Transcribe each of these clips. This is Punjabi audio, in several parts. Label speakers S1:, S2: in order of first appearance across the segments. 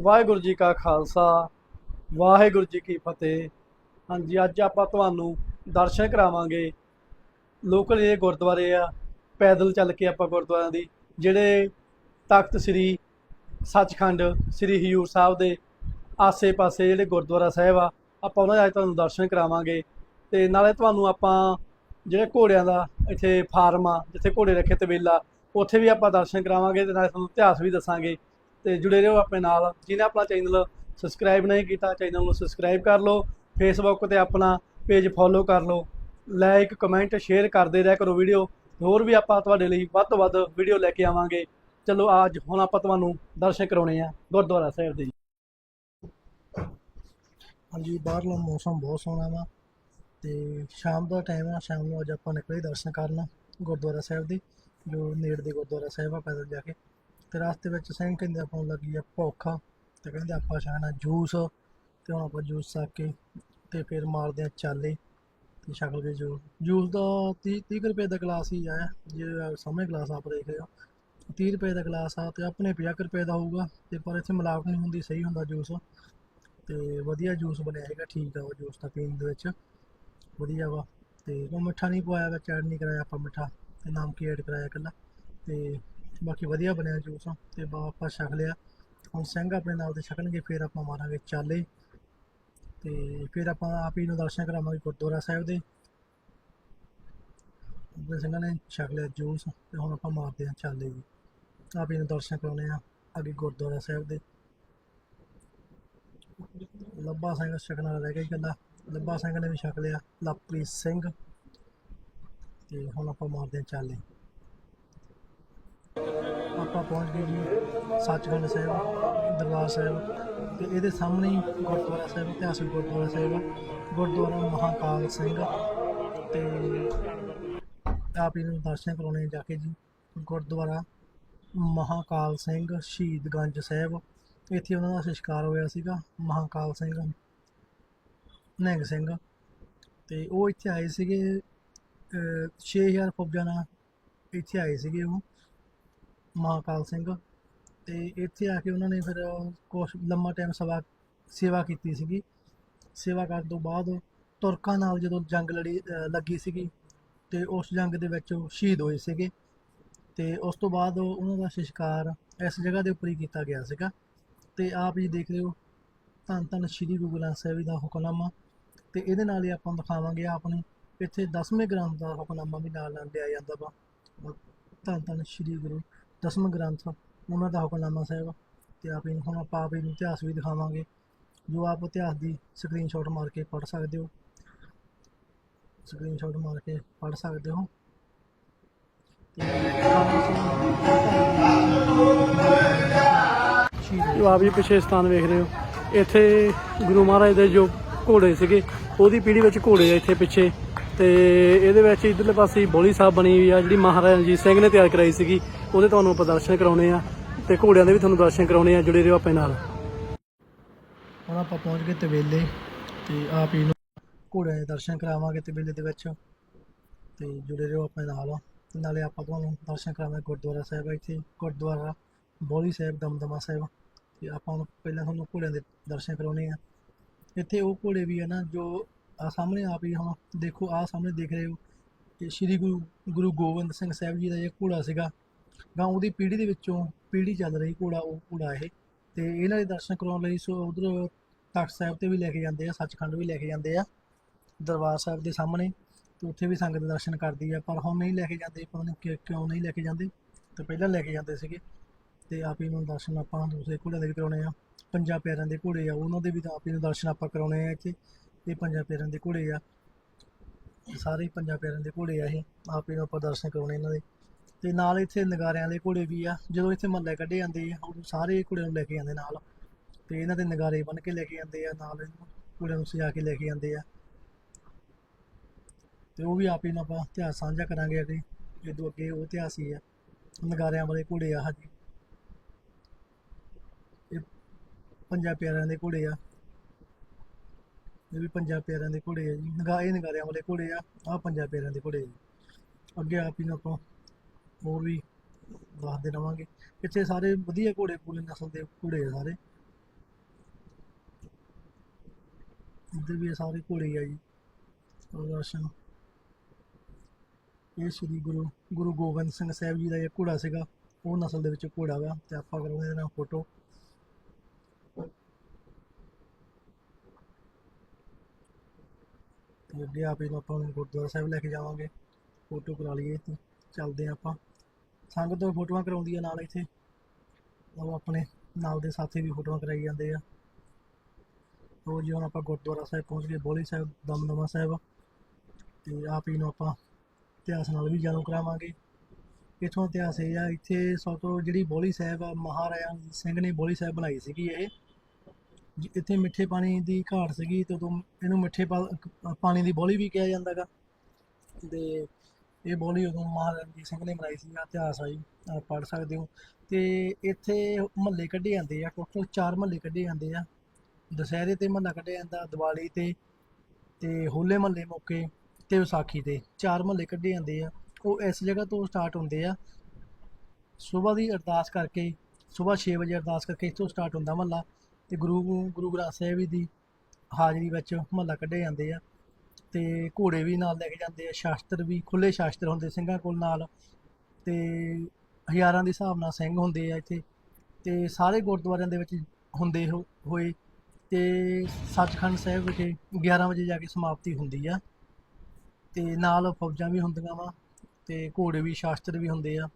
S1: ਵਾਹਿਗੁਰੂ ਜੀ ਕਾ ਖਾਲਸਾ, ਵਾਹਿਗੁਰੂ ਜੀ ਕੀ ਫਤਿਹ। ਹਾਂਜੀ, ਅੱਜ ਆਪਾਂ ਤੁਹਾਨੂੰ ਦਰਸ਼ਨ ਕਰਾਵਾਂਗੇ। ਲੋਕਲ ਇਹ ਗੁਰਦੁਆਰੇ ਆ, ਪੈਦਲ ਚੱਲ ਕੇ ਆਪਾਂ ਗੁਰਦੁਆਰਿਆਂ ਦੀ, ਜਿਹੜੇ ਤਖਤ ਸ੍ਰੀ ਸੱਚਖੰਡ, ਸ੍ਰੀ ਹਜੂਰ ਸਾਹਿਬ ਦੇ ਆਸੇ-ਪਾਸੇ ਜਿਹੜੇ ਗੁਰਦੁਆਰਾ ਸਾਹਿਬ ਆ, ਆਪਾਂ ਉਹਨਾਂ ਦੇ ਅੱਜ ਤੁਹਾਨੂੰ ਦਰਸ਼ਨ ਕਰਾਵਾਂਗੇ। ਤੇ ਨਾਲੇ ਤੁਹਾਨੂੰ ਆਪਾਂ ਜਿਹੜੇ ਘੋੜਿਆਂ ਦਾ ਇੱਥੇ ਫਾਰਮ ਆ, ਜਿੱਥੇ ਘੋੜੇ ਰੱਖੇ ਤਬੇਲਾ ਉੱਥੇ ਵੀ ਆਪਾਂ ਦਰਸ਼ਨ ਕਰਾਵਾਂਗੇ ਤੇ ਨਾਲੇ ਤੁਹਾਨੂੰ ਇਤਿਹਾਸ ਵੀ ਦੱਸਾਂਗੇ। ਤੇ ਜੁੜੇ ਰਹੋ ਆਪਣੇ ਨਾਲ। ਜਿਹਨੇ ਆਪਣਾ ਚੈਨਲ ਸਬਸਕ੍ਰਾਈਬ ਨਹੀਂ ਕੀਤਾ ਚੈਨਲ ਨੂੰ ਸਬਸਕ੍ਰਾਈਬ ਕਰ ਲਓ। ਫੇਸਬੁੱਕ ਤੇ ਆਪਣਾ ਪੇਜ ਫੋਲੋ ਕਰ ਲਓ। ਲਾਈਕ ਕਮੈਂਟ ਸ਼ੇਅਰ ਕਰਦੇ ਰਹਿ ਕਰੋ ਵੀਡੀਓ ਹੋਰ ਵੀ ਆਪਾਂ ਤੁਹਾਡੇ ਲਈ ਵੱਧ ਤੋਂ ਵੱਧ ਵੀਡੀਓ ਲੈ ਕੇ ਆਵਾਂਗੇ। ਚਲੋ, ਅੱਜ ਹੁਣ ਆਪਾਂ ਤੁਹਾਨੂੰ ਦਰਸ਼ਨ ਕਰਾਉਣੇ ਆ ਗੁਰਦੁਆਰਾ ਸਾਹਿਬ ਦੇ।
S2: ਹਾਂਜੀ, ਬਾਹਰਲਾ ਮੌਸਮ ਬਹੁਤ ਸੋਹਣਾ ਵਾ ਤੇ ਸ਼ਾਮ ਦਾ ਟਾਈਮ ਆ, ਸ਼ਾਮ ਨੂੰ ਅੱਜ ਆਪਾਂ ਨਿਕਲੇ ਦਰਸ਼ਨ ਕਰਨ ਗੁਰਦੁਆਰਾ ਸਾਹਿਬ ਦੇ, ਜੋ ਨੇੜ ਦੇ ਗੁਰਦੁਆਰਾ ਸਾਹਿਬ ਆ ਪੈਦਲ ਜਾ ਕੇ। ਤੇ ਰਸਤੇ ਵਿੱਚ ਸਿੰਘ ਕਹਿੰਦੇ ਆਪਾਂ ਨੂੰ ਲੱਗੀ ਆ ਭੁੱਖ ਤੇ ਕਹਿੰਦੇ ਆਪਾਂ ਛਕਣਾ ਜੂਸ ਤੇ ਹੁਣ ਆਪਾਂ ਜੂਸ ਛਕ ਕੇ ਤੇ ਫਿਰ ਮਾਰਦੇ ਆ ਚਾਲੇ ਤੇ ਛਕ ਕੇ ਜੂਸ। ਜੂਸ ਦਾ 30 30 ਰੁਪਏ ਦਾ ਗਲਾਸ ਹੀ ਆ, ਜੇ ਸਮੇਂ ਗਲਾਸ ਆਪ ਦੇਖ ਰਹੇ ਹੋ 30 ਰੁਪਏ ਦਾ ਗਲਾਸ ਆ ਤੇ ਆਪਣੇ 50 ਰੁਪਏ ਦਾ ਹੋਊਗਾ, ਤੇ ਪਰ ਇੱਥੇ ਮਿਲਾਵਟ ਨਹੀਂ ਹੁੰਦੀ, ਸਹੀ ਹੁੰਦਾ ਜੂਸ। ਤੇ ਵਧੀਆ ਜੂਸ ਬਣਿਆ ਹੈਗਾ, ਠੀਕ ਆ ਉਹ ਜੂਸ ਤਾਂ ਪੀਣ ਦੇ ਵਿੱਚ। ਵਧੀਆ ਵਾ, ਤੇ ਉਹ ਮਿੱਠਾ ਨਹੀਂ ਪਵਾਇਆ ਵਿੱਚ ਐਡ ਨਹੀਂ ਕਰਾਇਆ ਆਪਾਂ ਮਿੱਠਾ, ਤੇ ਕੀ ਐਡ ਕਰਾਇਆ ਇਕੱਲਾ। ਤੇ ਬਾਕੀ ਵਧੀਆ ਬਣਿਆ ਜੂਸ ਤੇ ਬਾ ਆਪਾਂ ਛਕ ਲਿਆ। ਹੁਣ ਸਿੰਘ ਆਪਣੇ ਨਾਲ ਦੇ ਛਕਣਗੇ, ਫਿਰ ਆਪਾਂ ਮਾਰਾਂਗੇ ਚਾਲੇ। ਤੇ ਫਿਰ ਆਪਾਂ ਆਪ ਹੀ ਨੂੰ ਦਰਸ਼ਨ ਕਰਾਵਾਂਗੇ ਗੁਰਦੁਆਰਾ ਸਾਹਿਬ ਦੇ। ਆਪਣੇ ਸਿੰਘਾਂ ਨੇ ਛਕ ਲਿਆ ਜੂਸ ਤੇ ਹੁਣ ਆਪਾਂ ਮਾਰਦੇ ਹਾਂ ਚਾਲੇ ਜੀ। ਆਪ ਹੀ ਨੂੰ ਦਰਸ਼ਨ ਕਰਾਉਣੇ ਆ ਅੱਗੇ ਗੁਰਦੁਆਰਾ ਸਾਹਿਬ ਦੇ। ਲੱਭਾ ਸਿੰਘ ਛਕਣ ਵਾਲਾ ਰਹਿ ਗਿਆ ਇਕੱਲਾ। ਲੱਭਾ ਸਿੰਘ ਨੇ ਵੀ ਛਕ ਲਿਆ, ਲਵਪ੍ਰੀਤ ਸਿੰਘ। ਤੇ ਹੁਣ ਆਪਾਂ ਮਾਰਦੇ ਹਾਂ ਚਾਲੇ। ਆਪਾਂ ਪਹੁੰਚ ਗਏ ਜੀ ਸੱਚਖੰਡ ਸਾਹਿਬ ਦਰਬਾਰ ਸਾਹਿਬ ਤੇ ਇਹਦੇ ਸਾਹਮਣੇ ਹੀ ਗੁਰਦੁਆਰਾ ਸਾਹਿਬ ਇਤਿਹਾਸਿਕ ਗੁਰਦੁਆਰਾ ਸਾਹਿਬ ਗੁਰਦੁਆਰਾ ਮਹਾਕਾਲ ਸਿੰਘ ਤੇ ਆਪ ਜੀ ਨੂੰ ਦਰਸ਼ਨ ਕਰਾਉਣੇ ਜਾ ਕੇ ਜੀ ਗੁਰਦੁਆਰਾ ਮਹਾਕਾਲ ਸਿੰਘ ਸ਼ਹੀਦਗੰਜ ਸਾਹਿਬ। ਇੱਥੇ ਉਹਨਾਂ ਦਾ ਸੰਸਕਾਰ ਹੋਇਆ ਸੀਗਾ ਮਹਾਕਾਲ ਸਿੰਘ ਨਿਹੰਗ ਸਿੰਘ ਤੇ ਉਹ ਇੱਥੇ ਆਏ ਸੀਗੇ ਅਹ, 6000 ਫੌਜਾਂ ਨਾਲ ਇੱਥੇ ਆਏ ਸੀਗੇ ਉਹ। ਮਹਾਕਾਲ ਸਿੰਘ ਤੇ ਇੱਥੇ ਆ ਕੇ ਉਹਨਾਂ ਨੇ ਫਿਰ ਕੁਛ ਲੰਮਾ ਟਾਈਮ ਸੇਵਾ ਸੇਵਾ ਕੀਤੀ ਸੀਗੀ। ਸੇਵਾ ਕਰਨ ਤੋਂ ਬਾਅਦ ਤੁਰਕਾਂ ਨਾਲ ਜਦੋਂ ਜੰਗ ਲੜੀ ਲੱਗੀ ਸੀਗੀ ਤੇ ਉਸ ਜੰਗ ਦੇ ਵਿੱਚ ਉਹ ਸ਼ਹੀਦ ਹੋਏ ਸੀਗੇ ਤੇ ਉਸ ਤੋਂ ਬਾਅਦ ਉਹਨਾਂ ਦਾ ਸੰਸਕਾਰ ਇਸ ਜਗ੍ਹਾ ਦੇ ਉੱਪਰ ਹੀ ਕੀਤਾ ਗਿਆ ਸੀਗਾ। ਤੇ ਆਪ ਜੀ ਦੇਖ ਰਹੇ ਹੋ, ਧੰਨ ਧੰਨ ਸ਼੍ਰੀ ਗੁਰੂ ਗ੍ਰੰਥ ਸਾਹਿਬ ਜੀ ਦਾ ਹੁਕਮਨਾਮਾ ਤੇ ਇਹਦੇ ਨਾਲ ਹੀ ਆਪਾਂ ਦਿਖਾਵਾਂਗੇ ਆਪ ਨੂੰ, ਇੱਥੇ 10ਵੇਂ ਗ੍ਰੰਥ ਦਾ ਹੁਕਮਨਾਮਾ ਵੀ ਨਾਲ ਨਾਲ ਲਿਆ ਜਾਂਦਾ ਵਾ। ਧੰਨ ਧੰਨ ਸ਼੍ਰੀ ਗੁਰੂ ਦਸਮ ਗ੍ਰੰਥ, ਉਹਨਾਂ ਦਾ ਹੁਕਮਨਾਮਾ ਸਾਹਿਬ ਤੇ ਆਪ ਇਹਨੂੰ ਹੁਣ ਆਪਾਂ ਆਪ ਇਹਨੂੰ ਇਤਿਹਾਸ ਵੀ ਦਿਖਾਵਾਂਗੇ, ਜੋ ਆਪ ਇਤਿਹਾਸ ਦੀ ਸਕਰੀਨਸ਼ਾਟ ਮਾਰ ਕੇ ਪੜ੍ਹ ਸਕਦੇ ਹੋ। ਸਕਰੀਨਸ਼ਾਟ ਮਾਰ ਕੇ ਪੜ੍ਹ ਸਕਦੇ ਹੋ।
S1: ਜੋ ਆਪ ਜੀ ਪਿਛੇ ਸਥਾਨ ਵੇਖ ਰਹੇ ਹੋ, ਇੱਥੇ ਗੁਰੂ ਮਹਾਰਾਜ ਦੇ ਜੋ ਘੋੜੇ ਸੀਗੇ, ਉਹਦੀ ਪੀੜ੍ਹੀ ਵਿੱਚ ਘੋੜੇ ਆ ਇੱਥੇ ਪਿੱਛੇ ਤੇ ਇਹਦੇ ਵਿੱਚ ਇਧਰਲੇ ਪਾਸੇ ਬੋਲੀ ਸਾਹਿਬ ਬਣੀ ਹੋਈ ਆ, ਜਿਹੜੀ ਮਹਾਰਾਜਾ ਰਣਜੀਤ ਸਿੰਘ ਨੇ ਤਿਆਰ ਕਰਾਈ ਸੀਗੀ। ਉਹਦੇ ਤੁਹਾਨੂੰ ਆਪਾਂ ਦਰਸ਼ਨ ਕਰਾਉਣੇ ਆ ਤੇ ਘੋੜਿਆਂ ਦੇ ਵੀ ਤੁਹਾਨੂੰ ਦਰਸ਼ਨ ਕਰਾਉਣੇ ਆ ਜੁੜੇ ਰਹੋ ਆਪਣੇ ਨਾਲ।
S2: ਹੁਣ ਆਪਾਂ ਪਹੁੰਚ ਗਏ ਤਵੇਲੇ ਤੇ ਆਪ ਹੀ ਨੂੰ ਘੋੜਿਆਂ ਦੇ ਦਰਸ਼ਨ ਕਰਾਵਾਂਗੇ ਤਵੇਲੇ ਦੇ ਵਿੱਚ ਤੇ ਜੁੜੇ ਰਹੋ ਆਪਣੇ ਨਾਲ। ਨਾਲੇ ਆਪਾਂ ਤੁਹਾਨੂੰ ਦਰਸ਼ਨ ਕਰਾਵਾਂਗੇ ਗੁਰਦੁਆਰਾ ਸਾਹਿਬ ਇੱਥੇ, ਗੁਰਦੁਆਰਾ ਬੋਲੀ ਸਾਹਿਬ, ਦਮਦਮਾ ਸਾਹਿਬ। ਤੇ ਆਪਾਂ ਨੂੰ ਪਹਿਲਾਂ ਤੁਹਾਨੂੰ ਘੋੜਿਆਂ ਦੇ ਦਰਸ਼ਨ ਕਰਾਉਣੇ ਆ। ਇੱਥੇ ਉਹ ਘੋੜੇ ਵੀ ਆ ਨਾ ਜੋ ਆ ਸਾਹਮਣੇ ਆਪ ਹੀ ਹੁਣ ਦੇਖੋ, ਆ ਸਾਹਮਣੇ ਦੇਖ ਰਹੇ ਹੋ ਕਿ ਸ਼੍ਰੀ ਗੁਰੂ ਗੁਰੂ ਗੋਬਿੰਦ ਸਿੰਘ ਸਾਹਿਬ ਜੀ ਦਾ ਇਹ ਘੋੜਾ ਸੀਗਾ। ਗਾਂ ਉਹਦੀ ਪੀੜ੍ਹੀ ਦੇ ਵਿੱਚੋਂ ਪੀੜ੍ਹੀ ਚੱਲ ਰਹੀ ਘੋੜਾ ਉਹ, ਘੋੜਾ ਇਹ। ਤੇ ਇਹਨਾਂ ਦੇ ਦਰਸ਼ਨ ਕਰਾਉਣ ਲਈ ਸੋ ਉਧਰ ਤਖਤ ਸਾਹਿਬ ਤੇ ਵੀ ਲੈ ਕੇ ਜਾਂਦੇ ਆ, ਸੱਚਖੰਡ ਵੀ ਲੈ ਕੇ ਜਾਂਦੇ ਆ, ਦਰਬਾਰ ਸਾਹਿਬ ਦੇ ਸਾਹਮਣੇ। ਤੇ ਉੱਥੇ ਵੀ ਸੰਗਤ ਦਰਸ਼ਨ ਕਰਦੀ ਆ, ਪਰ ਹੁਣ ਨਹੀਂ ਲੈ ਕੇ ਜਾਂਦੇ, ਪਤਾ ਨਹੀਂ ਕਿਉਂ ਨਹੀਂ ਲੈ ਕੇ ਜਾਂਦੇ। ਤੇ ਪਹਿਲਾਂ ਲੈ ਕੇ ਜਾਂਦੇ ਸੀਗੇ। ਤੇ ਆਪ ਹੀ ਨੂੰ ਦਰਸ਼ਨ ਆਪਾਂ ਦੂਸਰੇ ਘੋੜਿਆਂ ਦੇ ਵੀ ਕਰਾਉਣੇ ਆ। ਪੰਜਾਂ ਪਿਆਰਿਆਂ ਦੇ ਘੋੜੇ ਆ, ਉਹਨਾਂ ਦੇ ਵੀ ਤਾਂ ਆਪ ਹੀ ਨੂੰ ਦਰਸ਼ਨ ਆਪਾਂ ਕਰਾਉਣੇ ਆ ਇੱਥੇ। ਇਹ ਪੰਜਾਂ ਪਿਆਰਿਆਂ ਦੇ ਘੋੜੇ ਆ। ਸਾਰੇ ਹੀ ਪੰਜਾਂ ਪਿਆਰਿਆਂ ਦੇ ਘੋੜੇ ਆ ਇਹ। ਆਪ ਹੀ ਨੂੰ ਆਪਾਂ ਦਰਸ਼ਨ ਕਰਾਉਣੇ ਇਹਨਾਂ ਦੇ। ਤੇ ਨਾਲ ਇੱਥੇ ਨਗਾਰਿਆਂ ਵਾਲੇ ਘੋੜੇ ਵੀ ਆ, ਜਦੋਂ ਇੱਥੇ ਮਹੱਲੇ ਕੱਢੇ ਜਾਂਦੇ ਆ ਉਦੋਂ ਸਾਰੇ ਘੋੜਿਆਂ ਨੂੰ ਲੈ ਕੇ ਜਾਂਦੇ ਨਾਲ। ਤੇ ਇਹਨਾਂ ਦੇ ਨਗਾਰੇ ਬੰਨ ਕੇ ਲੈ ਕੇ ਜਾਂਦੇ ਆ, ਨਾਲ ਇਹਨੂੰ ਘੋੜਿਆਂ ਨੂੰ ਸਜਾ ਕੇ ਲੈ ਕੇ ਜਾਂਦੇ ਆ। ਤੇ ਉਹ ਵੀ ਆਪ ਹੀ ਆਪਾਂ ਇਤਿਹਾਸ ਸਾਂਝਾ ਕਰਾਂਗੇ ਅੱਗੇ, ਜਦੋਂ ਅੱਗੇ ਉਹ ਇਤਿਹਾਸ ਹੀ ਆ, ਨਗਾਰਿਆਂ ਵਾਲੇ ਘੋੜੇ ਆ ਹਾਂਜੀ ਇਹ ਪੰਜਾਂ ਪਿਆਰਿਆਂ ਦੇ ਘੋੜੇ ਆ। ਇਹ ਵੀ ਪੰਜਾਂ ਪਿਆਰਿਆਂ ਦੇ ਘੋੜੇ ਆ ਜੀ। ਨਗਾ, ਇਹ ਨਗਾਰਿਆਂ ਵਾਲੇ ਘੋੜੇ ਆ, ਆਹ ਪੰਜਾਂ ਪਿਆਰਿਆਂ ਦੇ ਘੋੜੇ ਆ ਜੀ। ਅੱਗੇ ਆਪ ਹੀ ਨੂੰ ਆਪਾਂ ਹੋਰ ਵੀ ਦੱਸਦੇ ਰਵਾਂਗੇ ਇੱਥੇ ਸਾਰੇ ਵਧੀਆ ਘੋੜੇ ਪੂਰੇ ਨਸਲ ਦੇ ਘੋੜੇ ਆ ਸਾਰੇ। ਇੱਧਰ ਵੀ ਇਹ ਸਾਰੇ ਘੋੜੇ ਆ ਜੀ। ਦਰਸ਼ਨ ਇਹ ਸ੍ਰੀ ਗੁਰੂ ਗੁਰੂ ਗੋਬਿੰਦ ਸਿੰਘ ਸਾਹਿਬ ਜੀ ਦਾ ਇਹ ਘੋੜਾ ਸੀਗਾ। ਉਹ ਨਸਲ ਦੇ ਵਿੱਚ ਘੋੜਾ ਵਾ, ਤੇ ਆਪਾਂ ਕਰਾਂਗੇ ਇਹਦੇ ਨਾਲ ਫੋਟੋ। ਤੇ ਅੱਗੇ ਆਪੇ ਨੂੰ ਆਪਾਂ ਗੁਰਦੁਆਰਾ ਸਾਹਿਬ ਲੈ ਕੇ ਜਾਵਾਂਗੇ। ਫੋਟੋ ਕਰਾ ਲਈਏ ਤੇ ਚੱਲਦੇ ਹਾਂ ਆਪਾਂ। ਸੰਗਤ ਤੋਂ ਫੋਟੋਆਂ ਕਰਾਉਂਦੀ ਆ ਨਾਲ ਇੱਥੇ। ਉਹ ਆਪਣੇ ਨਾਲ ਦੇ ਸਾਥੀ ਵੀ ਫੋਟੋਆਂ ਕਰਾਈ ਜਾਂਦੇ ਆ। ਹੋਰ ਜੀ ਹੁਣ ਆਪਾਂ ਗੁਰਦੁਆਰਾ ਸਾਹਿਬ ਪਹੁੰਚ ਗਏ ਬੋਲੀ ਸਾਹਿਬ, ਦਮਦਮਾ ਸਾਹਿਬ। ਤੇ ਆਪ ਹੀ ਨੂੰ ਆਪਾਂ ਇਤਿਹਾਸ ਨਾਲ ਵੀ ਜਾਣੂ ਕਰਾਵਾਂਗੇ। ਇੱਥੋਂ ਇਤਿਹਾਸ ਇਹ ਆ, ਇੱਥੇ ਸਭ ਤੋਂ ਜਿਹੜੀ ਬੋਲੀ ਸਾਹਿਬ ਆ, ਮਹਾਰਾਜਾ ਸਿੰਘ ਨੇ ਬੋਲੀ ਸਾਹਿਬ ਬਣਾਈ ਸੀਗੀ ਇਹ। ਇੱਥੇ ਮਿੱਠੇ ਪਾਣੀ ਦੀ ਘਾਟ ਸੀਗੀ ਤੇ ਉਦੋਂ ਇਹਨੂੰ ਮਿੱਠੇ ਪਾ- ਪਾਣੀ ਦੀ ਬੋਲੀ ਵੀ ਕਿਹਾ ਜਾਂਦਾ ਗਾ। ਤੇ ਇਹ ਬੋਲੀ ਉਦੋਂ ਮਹਾਰਾਜਾ ਰਣਜੀਤ ਸਿੰਘ ਨੇ ਬਣਾਈ ਸੀ, ਇਤਿਹਾਸ ਆ ਜੀ ਆਪ ਪੜ੍ਹ ਸਕਦੇ ਹੋ। ਤੇ ਇੱਥੇ ਮਹੱਲੇ ਕੱਢੇ ਜਾਂਦੇ ਆ ਟੋਟਲ 4 ਮਹੱਲੇ ਕੱਢੇ ਜਾਂਦੇ ਆ। ਦੁਸਹਿਰੇ ਤੇ ਮਹੱਲਾ ਕੱਢਿਆ ਜਾਂਦਾ, ਦੀਵਾਲੀ ਤੇ ਤੇ ਹੋਲੇ ਮਹੱਲੇ ਮੌਕੇ ਤੇ ਵਿਸਾਖੀ ਤੇ ਚਾਰ ਮਹੱਲੇ ਕੱਢੇ ਜਾਂਦੇ ਆ। ਉਹ ਇਸ ਜਗ੍ਹਾ ਤੋਂ ਸਟਾਰਟ ਹੁੰਦੇ ਆ। ਸਵੇਰ ਦੀ ਅਰਦਾਸ ਕਰਕੇ ਸਵੇਰ 6 ਵਜੇ ਅਰਦਾਸ ਕਰਕੇ ਇੱਥੋਂ ਸਟਾਰਟ ਹੁੰਦਾ ਮਹੱਲਾ। ਤੇ ਗੁਰੂ ਗੁਰੂ ਗ੍ਰੰਥ ਸਾਹਿਬ ਜੀ ਦੀ ਹਾਜ਼ਰੀ ਵਿੱਚ ਮਹੱਲਾ ਕੱਢੇ ਜਾਂਦੇ ਆ। ਤੇ ਘੋੜੇ ਵੀ ਨਾਲ ਲੈ ਕੇ ਜਾਂਦੇ ਆ, ਸ਼ਾਸਤਰ ਵੀ ਖੁੱਲੇ ਸ਼ਾਸਤਰ ਹੁੰਦੇ ਸਿੰਘਾਂ ਕੋਲ ਨਾਲ। ਤੇ ਹਜ਼ਾਰਾਂ ਦੇ ਹਿਸਾਬ ਨਾਲ ਸਿੰਘ ਹੁੰਦੇ ਆ ਇੱਥੇ। ਤੇ ਸਾਰੇ ਗੁਰਦੁਆਰਿਆਂ ਦੇ ਵਿੱਚ ਹੁੰਦੇ ਹੋ- ਹੋਏ। ਤੇ ਸੱਚਖੰਡ ਸਾਹਿਬ ਵਿਖੇ 11 ਵਜੇ ਜਾ ਕੇ ਸਮਾਪਤੀ ਹੁੰਦੀ ਆ। ਤੇ ਨਾਲ ਫੌਜਾਂ ਵੀ ਹੁੰਦੀਆਂ ਵਾ, ਤੇ ਘੋੜੇ ਵੀ, ਸ਼ਾਸਤਰ ਵੀ ਹੁੰਦੇ ਆ।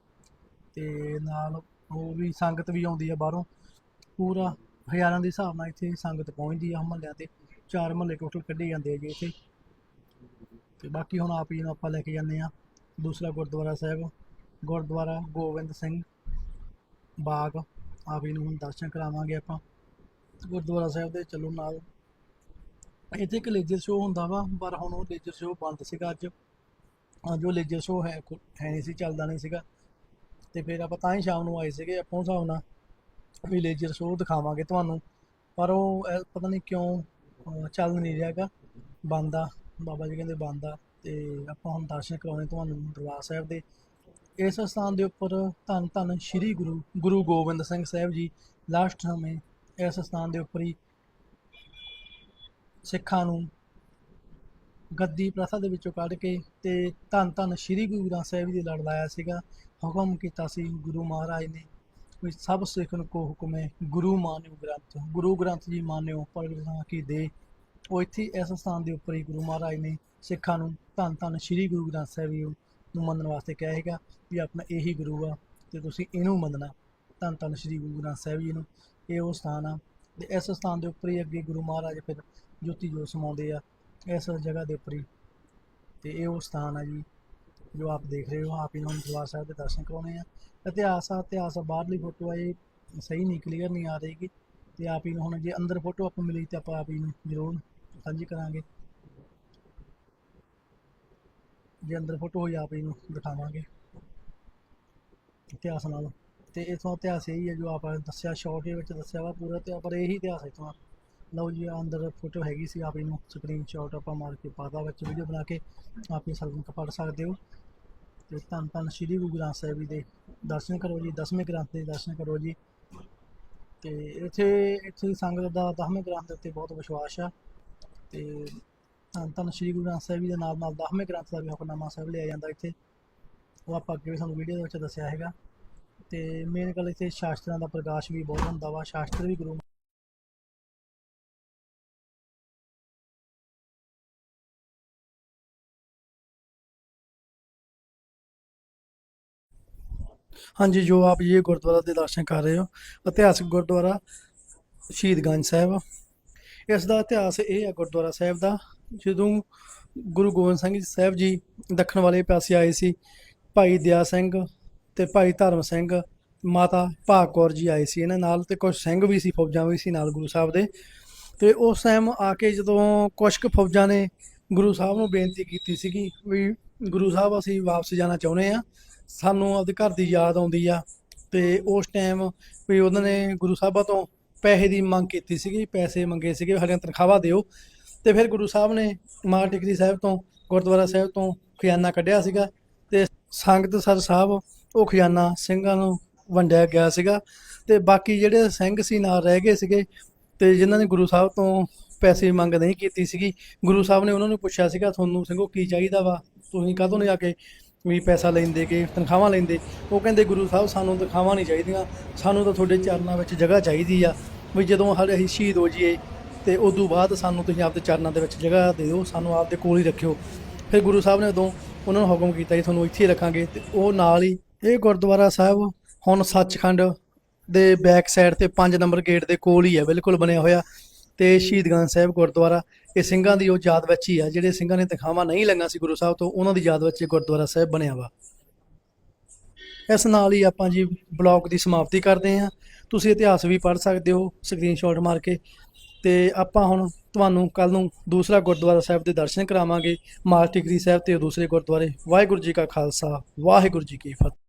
S2: ਤੇ ਨਾਲ ਉਹ ਵੀ ਸੰਗਤ ਵੀ ਆਉਂਦੀ ਆ ਬਾਹਰੋਂ। ਪੂਰਾ ਹਜ਼ਾਰਾਂ ਦੇ ਹਿਸਾਬ ਨਾਲ ਇੱਥੇ ਸੰਗਤ ਪਹੁੰਚਦੀ ਆ ਮਹੱਲਿਆਂ ਤੇ। ਚਾਰ ਮਹੱਲੇ ਟੋਟਲ ਕੱਢੇ ਜਾਂਦੇ ਆ ਜੀ ਇੱਥੇ। ਤੇ ਬਾਕੀ ਹੁਣ ਆਪ ਜੀ ਨੂੰ ਆਪਾਂ ਲੈ ਕੇ ਜਾਂਦੇ ਆ ਦੂਸਰਾ ਗੁਰਦੁਆਰਾ ਸਾਹਿਬ, ਗੁਰਦੁਆਰਾ ਗੋਬਿੰਦ ਸਿੰਘ ਬਾਗ। ਆਪ ਜੀ ਨੂੰ ਹੁਣ ਦਰਸ਼ਨ ਕਰਾਵਾਂਗੇ ਆਪਾਂ। ਗੁਰਦੁਆਰਾ ਸਾਹਿਬ ਦੇ ਚੱਲੋ ਨਾਲ। ਇੱਥੇ ਇੱਕ ਲੇਜਰ ਸ਼ੋਅ ਹੁੰਦਾ ਵਾ, ਪਰ ਹੁਣ ਉਹ ਲੇਜਰ ਸ਼ੋਅ ਬੰਦ ਸੀਗਾ ਅੱਜ। ਅੱਜ ਉਹ ਲੇਜਰ ਸ਼ੋਅ ਹੈ ਕੋ- ਹੈ ਨਹੀਂ ਸੀ, ਚੱਲਦਾ ਨਹੀਂ ਸੀਗਾ। ਤੇ ਫਿਰ ਆਪਾਂ ਤਾਂ ਹੀ ਸ਼ਾਮ ਨੂੰ ਆਏ ਸੀਗੇ, ਆਪਾਂ ਉਸ ਹਿਸਾਬ ਨਾਲ ਵੀ ਲੇਜਰ ਸ਼ੋਅ ਦਿਖਾਵਾਂਗੇ ਤੁਹਾਨੂੰ। ਪਰ ਉਹ ਐ- ਪਤਾ ਨਹੀਂ ਕਿਉਂ ਚੱਲ ਨਹੀਂ ਰਿਹਾਗਾ ਬੰਦ ਆ। ਬਾਬਾ ਜੀ ਕਹਿੰਦੇ ਬੰਦ ਆ ਤੇ ਆਪਾਂ ਹੁਣ ਦਰਸ਼ਨ ਕਰਾਉਣੇ ਤੁਹਾਨੂੰ ਦਰਬਾਰ ਸਾਹਿਬ ਦੇ। ਇਸ ਸਥਾਨ ਦੇ ਉੱਪਰ ਧੰਨ ਧੰਨ ਸ੍ਰੀ ਗੁਰੂ ਗੁਰੂ ਗੋਬਿੰਦ ਸਿੰਘ ਸਾਹਿਬ ਜੀ, ਲਾਸਟ ਸਮੇਂ ਇਸ ਸਥਾਨ ਦੇ ਉੱਪਰ ਹੀ ਸਿੱਖਾਂ ਨੂੰ ਗੱਦੀ ਪ੍ਰਥਾ ਦੇ ਵਿੱਚੋਂ ਕੱਢ ਕੇ ਤੇ ਧੰਨ ਧੰਨ ਸ੍ਰੀ ਗੁਰੂ ਗ੍ਰੰਥ ਸਾਹਿਬ ਜੀ ਦੇ ਲੜ ਲਾਇਆ ਸੀਗਾ। ਹੁਕਮ ਕੀਤਾ ਸੀ ਗੁਰੂ ਮਹਾਰਾਜ ਨੇ ਵੀ ਸਭ ਸਿੱਖ ਨੂੰ ਕੋ ਹੁਕਮ ਹੈ, ਗੁਰੂ ਮਾਨਿਓ ਗ੍ਰੰਥ, ਗੁਰੂ ਗ੍ਰੰਥ ਜੀ ਮਾਨਿਓ ਪ੍ਰਗਟਨਾ ਕੀ ਦੇ। ਉਹ ਇੱਥੇ ਇਸ ਸਥਾਨ ਦੇ ਉੱਪਰ ਹੀ ਗੁਰੂ ਮਹਾਰਾਜ ਨੇ ਸਿੱਖਾਂ ਨੂੰ ਧੰਨ ਧੰਨ ਸ੍ਰੀ ਗੁਰੂ ਗ੍ਰੰਥ ਸਾਹਿਬ ਜੀ ਨੂੰ ਮੰਨਣ ਵਾਸਤੇ ਕਿਹਾ ਹੈਗਾ ਵੀ ਆਪਣਾ ਇਹੀ ਗੁਰੂ ਆ ਤੇ ਤੁਸੀਂ ਇਹਨੂੰ ਮੰਨਣਾ। ਧੰਨ ਧੰਨ ਸ੍ਰੀ ਗੁਰੂ ਗ੍ਰੰਥ ਸਾਹਿਬ ਜੀ ਨੂੰ। ਇਹ ਉਹ ਸਥਾਨ ਆ ਤੇ ਇਸ ਸਥਾਨ ਦੇ ਉੱਪਰ ਹੀ ਅੱਗੇ ਗੁਰੂ ਮਹਾਰਾਜ ਫਿਰ ਜੋਤੀ ਜੋਤ ਸਮਾਉਂਦੇ ਆ ਇਸ ਜਗ੍ਹਾ ਦੇ ਉੱਪਰ ਹੀ। ਤੇ ਇਹ ਉਹ ਸਥਾਨ ਆ ਜੀ ਜੋ ਆਪ ਦੇਖ ਰਹੇ ਹੋ, ਆਪ ਹੀ ਨੂੰ ਦਰਬਾਰ ਸਾਹਿਬ ਦੇ ਦਰਸ਼ਨ ਕਰਾਉਣੇ ਆ। ਇਤਿਹਾਸ ਆ ਇਤਿਹਾਸ ਆ, ਬਾਹਰਲੀ ਫੋਟੋ ਆ, ਇਹ ਸਹੀ ਨਹੀਂ ਕਲੀਅਰ ਨਹੀਂ ਆ ਰਹੀ ਗੀ ਤੇ ਆਪ ਹੀ ਨੂੰ ਹੁਣ ਜੇ ਅੰਦਰ ਫੋਟੋ ਆਪਾਂ ਮਿਲੀ ਤੇ ਆਪਾਂ ਆਪ ਹੀ ਨੂੰ ਜ਼ਰੂਰ ਸਾਂਝੀ ਕਰਾਂਗੇ। ਜੇ ਅੰਦਰ ਫੋਟੋ ਹੋਈ ਆਪ ਹੀ ਨੂੰ ਦਿਖਾਵਾਂਗੇ ਇਤਿਹਾਸ ਨਾਲ। ਤੇ ਇਥੋਂ ਇਤਿਹਾਸ ਇਹੀ ਹੈ ਜੋ ਆਪਾਂ ਦੱਸਿਆ ਸ਼ਾਰਟ ਦੇ ਵਿੱਚ ਦੱਸਿਆ ਵਾ ਪੂਰਾ ਤੇ ਪਰ ਇਹੀ ਇਤਿਹਾਸ ਇਥੋਂ ਲਓ ਜੀ ਅੰਦਰ ਫੋਟੋ ਹੈਗੀ ਸੀ ਆਪ ਇਹਨੂੰ ਸਕਰੀਨਸ਼ਾਟ ਆਪਾਂ ਮਾਰ ਕੇ ਪਾਦਾ ਵਿੱਚ ਵੀਡੀਓ ਬਣਾ ਕੇ ਆਪ ਇਹ ਸਰਵਨ ਪੜ੍ਹ ਸਕਦੇ ਹੋ। ਤੇ ਧੰਨ ਧੰਨ ਸ਼੍ਰੀ ਗੁਰੂ ਗ੍ਰੰਥ ਸਾਹਿਬ ਜੀ ਦੇ ਦਰਸ਼ਨ ਕਰੋ ਜੀ, ਦਸਵੇਂ ਗ੍ਰੰਥ ਦੇ ਦਰਸ਼ਨ ਕਰੋ ਜੀ। ਤੇ ਇੱਥੇ ਇੱਥੇ ਦੀ ਸੰਗਤ ਦਾ ਦਸਵੇਂ ਗ੍ਰੰਥ ਦੇ ਉੱਤੇ ਬਹੁਤ ਵਿਸ਼ਵਾਸ ਆ। ਤੇ ਧੰਨ ਧੰਨ ਸ਼੍ਰੀ ਗੁਰੂ ਗ੍ਰੰਥ ਸਾਹਿਬ ਜੀ ਦੇ ਨਾਲ ਨਾਲ ਦਸਵੇਂ ਗ੍ਰੰਥ ਦਾ ਵੀ ਹੁਕਮਨਾਮਾ ਸਾਹਿਬ ਲਿਆ ਜਾਂਦਾ ਇੱਥੇ। ਉਹ ਆਪਾਂ ਅੱਗੇ ਵੀ ਤੁਹਾਨੂੰ ਵੀਡੀਓ ਦੇ ਵਿੱਚ ਦੱਸਿਆ ਹੈਗਾ। ਤੇ ਮੇਨ ਗੱਲ ਇੱਥੇ ਸ਼ਾਸਤਰਾਂ ਦਾ ਪ੍ਰਕਾਸ਼ ਵੀ ਬਹੁਤ ਹੁੰਦਾ ਵਾ। ਸ਼ਾਸਤਰ ਵੀ ਗੁਰੂ ਹਾਂਜੀ, ਜੋ ਆਪ ਜੀ ਗੁਰਦੁਆਰਾ ਦੇ ਦਰਸ਼ਨ ਕਰ ਰਹੇ ਹੋ। ਇਤਿਹਾਸਕ ਗੁਰਦੁਆਰਾ ਸ਼ਹੀਦਗੰਜ ਸਾਹਿਬ। ਇਸ ਦਾ ਇਤਿਹਾਸ ਇਹ ਹੈ ਗੁਰਦੁਆਰਾ ਸਾਹਿਬ ਦਾ, ਜਦੋਂ ਗੁਰੂ ਗੋਬਿੰਦ ਸਿੰਘ ਜੀ ਸਾਹਿਬ ਜੀ ਦੱਖਣ ਵਾਲੇ ਪਾਸੇ ਆਏ ਸੀ, ਭਾਈ ਦਿਆ ਸਿੰਘ ਤੇ ਭਾਈ ਧਰਮ ਸਿੰਘ, ਮਾਤਾ ਭਾਗ ਕੌਰ ਜੀ ਆਏ ਸੀ ਇਹਨਾਂ ਨਾਲ ਤੇ ਕੁਝ ਸਿੰਘ ਵੀ ਸੀ, ਫੌਜਾਂ ਵੀ ਸੀ ਨਾਲ ਗੁਰੂ ਸਾਹਿਬ ਦੇ। ਤੇ ਉਸ ਟਾਈਮ ਆ ਕੇ ਜਦੋਂ ਕੁਝ ਕੁ ਫੌਜਾਂ ਨੇ ਗੁਰੂ ਸਾਹਿਬ ਨੂੰ ਬੇਨਤੀ ਕੀਤੀ ਸੀਗੀ ਵੀ ਗੁਰੂ ਸਾਹਿਬ ਅਸੀਂ ਵਾਪਸ ਜਾਣਾ ਚਾਹੁੰਦੇ ਆ ਸਾਨੂੰ ਆਪਦੇ ਘਰ ਦੀ ਯਾਦ ਆਉਂਦੀ ਆ ਤੇ ਉਸ ਟਾਈਮ ਵੀ ਉਹਨਾਂ ਨੇ ਗੁਰੂ ਸਾਹਿਬਾਂ ਤੋਂ ਪੈਸੇ ਦੀ ਮੰਗ ਕੀਤੀ ਸੀਗੀ, ਪੈਸੇ ਮੰਗੇ ਸੀਗੇ, ਸਾਡੀਆਂ ਤਨਖਾਹਾਂ ਦਿਓ। ਤੇ ਫਿਰ ਗੁਰੂ ਸਾਹਿਬ ਨੇ ਮਾਂ ਟਿਕਰੀ ਸਾਹਿਬ ਤੋਂ, ਗੁਰਦੁਆਰਾ ਸਾਹਿਬ ਤੋਂ ਖਜ਼ਾਨਾ ਕੱਢਿਆ ਸੀਗਾ ਤੇ ਸੰਗਤ ਸਰ ਸਾਹਿਬ ਉਹ ਖਜ਼ਾਨਾ ਸਿੰਘਾਂ ਨੂੰ ਵੰਡਿਆ ਗਿਆ ਸੀਗਾ ਤੇ ਬਾਕੀ ਜਿਹੜੇ ਸਿੰਘ ਸੀ ਨਾਲ ਰਹਿ ਗਏ ਸੀਗੇ ਤੇ ਜਿਨ੍ਹਾਂ ਨੇ ਗੁਰੂ ਸਾਹਿਬ ਤੋਂ ਪੈਸੇ ਦੀ ਮੰਗ ਨਹੀਂ ਕੀਤੀ ਸੀਗੀ, ਗੁਰੂ ਸਾਹਿਬ ਨੇ ਉਹਨਾਂ ਨੂੰ ਪੁੱਛਿਆ ਸੀਗਾ, ਤੁਹਾਨੂੰ ਸਿੰਘੋ ਕੀ ਚਾਹੀਦਾ ਵਾ? ਤੁਸੀਂ ਕਾਹਤੋਂ ਨਹੀਂ ਆ ਕੇ ਵੀ ਪੈਸਾ ਲੈਂਦੇ ਕਿ ਤਨਖਾਹਾਂ ਲੈਂਦੇ, ਉਹ ਕਹਿੰਦੇ ਗੁਰੂ ਸਾਹਿਬ ਸਾਨੂੰ ਤਨਖਾਹਾਂ ਨਹੀਂ ਚਾਹੀਦੀਆਂ, ਸਾਨੂੰ ਤਾਂ ਤੁਹਾਡੇ ਚਰਨਾਂ ਵਿੱਚ ਜਗ੍ਹਾ ਚਾਹੀਦੀ ਆ, ਵੀ ਜਦੋਂ ਹਰ ਅਸੀਂ ਸ਼ਹੀਦ ਹੋ ਜਾਈਏ ਤੇ ਉਸ ਤੋਂ ਬਾਅਦ ਸਾਨੂੰ ਤੁਸੀਂ ਆਪਦੇ ਚਰਨਾਂ ਦੇ ਵਿੱਚ ਜਗ੍ਹਾ ਦੇ ਦਿਓ, ਸਾਨੂੰ ਆਪਦੇ ਕੋਲ ਹੀ ਰੱਖਿਓ। ਫਿਰ ਗੁਰੂ ਸਾਹਿਬ ਨੇ ਉਦੋਂ ਉਹਨਾਂ ਨੂੰ ਹੁਕਮ ਕੀਤਾ ਜੀ, ਤੁਹਾਨੂੰ ਇੱਥੇ ਹੀ ਰੱਖਾਂਗੇ। ਤੇ ਉਹ ਨਾਲ ਹੀ ਇਹ ਗੁਰਦੁਆਰਾ ਸਾਹਿਬ ਹੁਣ ਸੱਚਖੰਡ ਦੇ ਬੈਕ ਸਾਈਡ ਤੇ 5 ਨੰਬਰ ਗੇਟ ਦੇ ਕੋਲ ਹੀ ਹੈ ਬਿਲਕੁਲ ਬਣਿਆ ਹੋਇਆ। ਤੇ ਸ਼ਹੀਦਗੰਜ ਸਾਹਿਬ ਗੁਰਦੁਆਰਾ, ਇਹ ਸਿੰਘਾਂ ਦੀ ਉਹ ਯਾਦ ਵਿੱਚ ਹੀ ਆ, ਜਿਹੜੇ ਸਿੰਘਾਂ ਨੇ ਤਖਾਵਾਂ ਨਹੀਂ ਲੰਗਾ ਸੀ ਗੁਰੂ ਸਾਹਿਬ ਤੋਂ, ਉਹਨਾਂ ਦੀ ਯਾਦ ਵਿੱਚ ਇਹ ਗੁਰਦੁਆਰਾ ਸਾਹਿਬ ਬਣਿਆ ਵਾ। ਇਸ ਨਾਲ ਹੀ ਆਪਾਂ ਜੀ ਬਲੌਗ ਦੀ ਸਮਾਪਤੀ ਕਰਦੇ ਹਾਂ। ਤੁਸੀਂ ਇਤਿਹਾਸ ਵੀ ਪੜ੍ਹ ਸਕਦੇ ਹੋ, ਸਕਰੀਨਸ਼ਾਟ ਮਾਰ ਕੇ। ਤੇ ਆਪਾਂ ਹੁਣ ਤੁਹਾਨੂੰ ਕੱਲ ਨੂੰ ਦੂਸਰਾ ਗੁਰਦੁਆਰਾ ਸਾਹਿਬ ਦੇ ਦਰਸ਼ਨ ਕਰਾਵਾਂਗੇ ਮਾਲ ਟਿਕਰੀ ਸਾਹਿਬ ਤੇ ਦੂਸਰੇ ਗੁਰਦੁਆਰੇ। ਵਾਹਿਗੁਰੂ ਜੀ ਕਾ ਖਾਲਸਾ, ਵਾਹਿਗੁਰੂ ਜੀ ਕੀ ਫਤਿਹ।